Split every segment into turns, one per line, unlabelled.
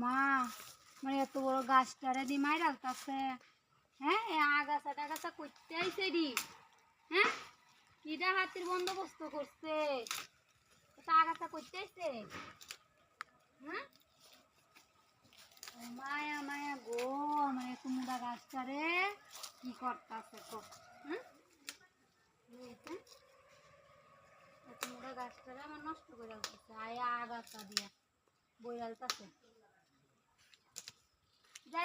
মা মানে এত বড় গাছটারে দি মাই রাখতাছে হ্যাঁ আগাছা টাগাছা করতে দি। হ্যাঁ হাতির বন্দোবস্ত করছে। আগাছা করতে হ্যাঁ? মায়া মায়া গো মানে কুমড়া গাছটারে কি করতাছে গো? হ্যাঁ? কুমড়া গাছটারে আমার নষ্ট করে আগাছা দিয়া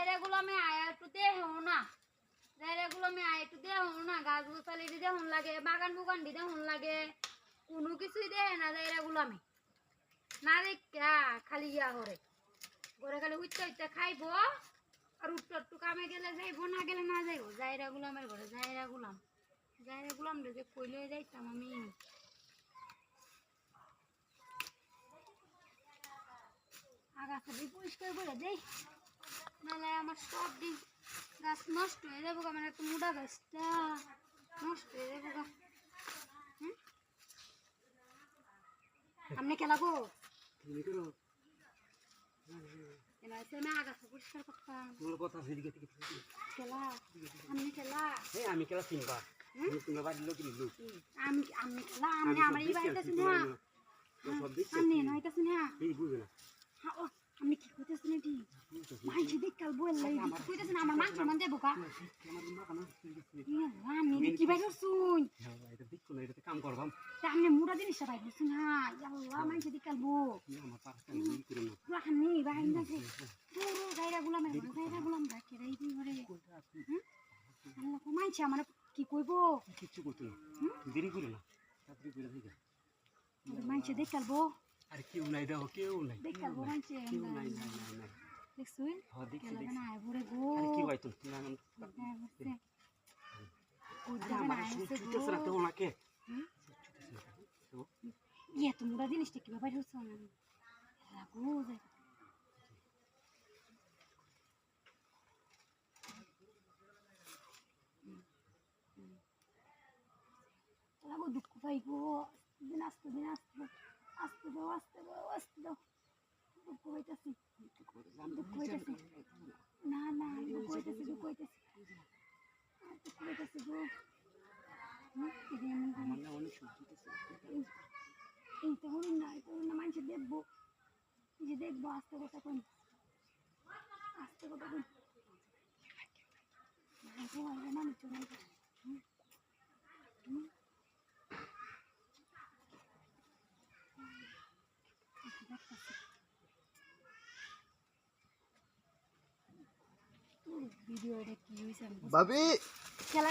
বইয়ালতাছে জায়গাগুলো আমি আয়া একটু দেহ না। জায়গাগুলো আমি আয়া একটু দেহ না, গাছ গোছালি দিতে হন লাগে, বাগান বুগান দিতে হন লাগে, কোনো কিছুই দেয় না জায়গাগুলো আমি। না দেখা খালি ইয়া করে ঘরে খালি উঠতে উঠতে খাইবো, আর উঠতে একটু কামে গেলে যাইবো, না গেলে না যাইবো। জায়রা গুলামের ঘরে জায়রা গুলাম জায়রা গুলাম যে কইলে যাইতাম আমি। আগাছা দিয়ে পরিষ্কার করে দেই। নাহলে আমার সব দিন গাছ নষ্ট হয়ে যাব গা, মানে একটা মোটা গাছটা নষ্ট হয়ে যাব গা। আপনি খেলা গো? খেলা আমি খেলা? আপনি
হ্যাঁ আমি
আমি খেলা আমি আমার এই বাড়িতে না।
সব দেখছি
আমি নইতাছি না।
এই বুঝবে না।
হ্যাঁ, আপনি কি কইতেছেন এটি কাল বল লাই কইতেছেন আমার মাংস মান দেবো কা
কানা
আমি কি বাইর শুন
এটা দেখো না এটা কাম করবাম
তা আপনি মুড়া জিনিস বাইর শুন হ্যাঁ আল্লাহ মাইছে দেখ কাল বো
আমার পাশ কানে এই করে না
পুরা খানি বাইর যাচ্ছে পুরো গাইরা গুলাম গাইরা গুলাম রাখে রাই দি ঘরে। আল্লাহ কো মাইছে আমার কি কইবো?
কিচ্ছু করতে না দেরি করে না তাড়াতাড়ি করে দিকে
মাইছে দেখ কাল
আর কেউ নাই দেখো কেউ নাই।
দেখ কাল বো
কেউ নাই নাই নাই নাই।
দেখছুই?
হ্যাঁ দেখছি
খেলা
দেখছি।
না আয় ভরে গো
আর কি হয় তো না না
হ্যাঁ বুঝছে
আমার ছুটেছে না তো ওনাকে।
হুম?
তো।
ইয়ে তোমরা জিনিসটা কীভাবে বাইরে হচ্ছে না লাগো যায় লাগো দুঃখ পাই গো। দিন আসতে দিন আসতে আসতে দাও আসতে দাও আসতে দাও। দুঃখ পাইতেছি দুঃখ পাইতেছি না না দুঃখ পাইতেছি দুঃখ পাইতেছি আর দুঃখ পাইতেছি গো। এই তো হরুন না এই তো হরুন না মানুষ দেখব। যে দেখব আস্তে কথা কোন আস্তে কথা কোন মানুষ চলে। ভিডিও এটা কি হয়েছে
ভাবি
খেলা?